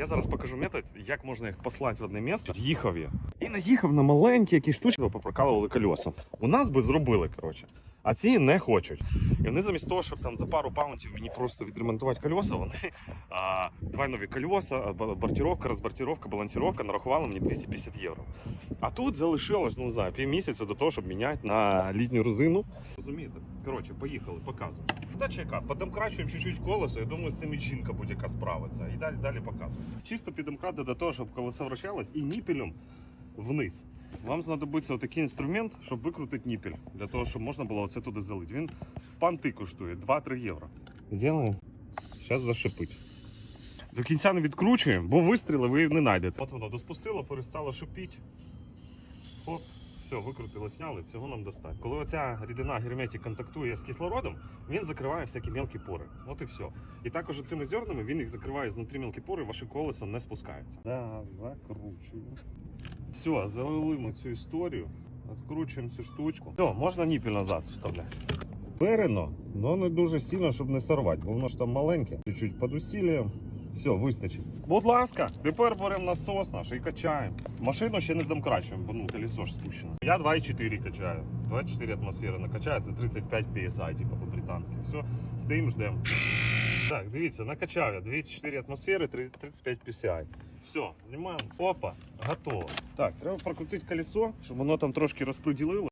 Я зараз покажу метод, як можна їх послати в одне місце. Їхав я. І наїхав на маленькі якісь штучки, попрокалували колеса. У нас би зробили, коротше. А ці не хочуть. І вони замість того, щоб там за пару паунтів мені просто відремонтувати колеса, вони а, давай нові колеса, а, ба- бортировка, розбортировка, нарахували мені 250 євро. А тут залишилось, ну не півмісяця до того, щоб міняти на літню резину. Розумієте? Коротше, поїхали, показую. Задача яка? Подемкрачуємо чуть-чуть колесо, я думаю, з цим і жінка будь-яка справиться. І далі далі показую. Чисто підемкрати до того, щоб колесо вращалось і ніпелем вниз. Вам знадобиться отакий інструмент, щоб викрутити ніпель, для того, щоб можна було оце туди залити. Він панти коштує 2-3 євро. Ділаємо. Зараз зашипить. До кінця не відкручуємо, бо вистріли ви не знайдете. От воно доспустило, перестало шипіти. Хоп, все, викрутили, зняли, цього нам достатньо. Коли оця рідина герметик контактує з кислородом, він закриває всякі мелкі пори. От і все. І також цими зернами він їх закриває знутрі мелкі пори, ваше колесо не спускається. Да, закручую. Все, залили ми цю історію. Відкручуємо цю штучку. Все, можна ніпіль назад вставляти. Перено, але не дуже сильно, щоб не сорвати, бо воно ж там маленьке. Чуть-чуть під усіллям. Все, вистачить. Будь ласка, тепер беремо насос наш і качаємо. Машину ще не здомкрачуємо, бо ну колесо ж спущено. Я 2,4 качаю. 24 атмосфери накачаю, це 35 PSI, типу по-британськи. Все, стоїмо, ждемо. Так, дивіться, накачав я 2,4 атмосфери, 35 PSI. Все, знімаємо. Опа, готово. Так, треба прокрутити колесо, щоб воно там трошки розподілило.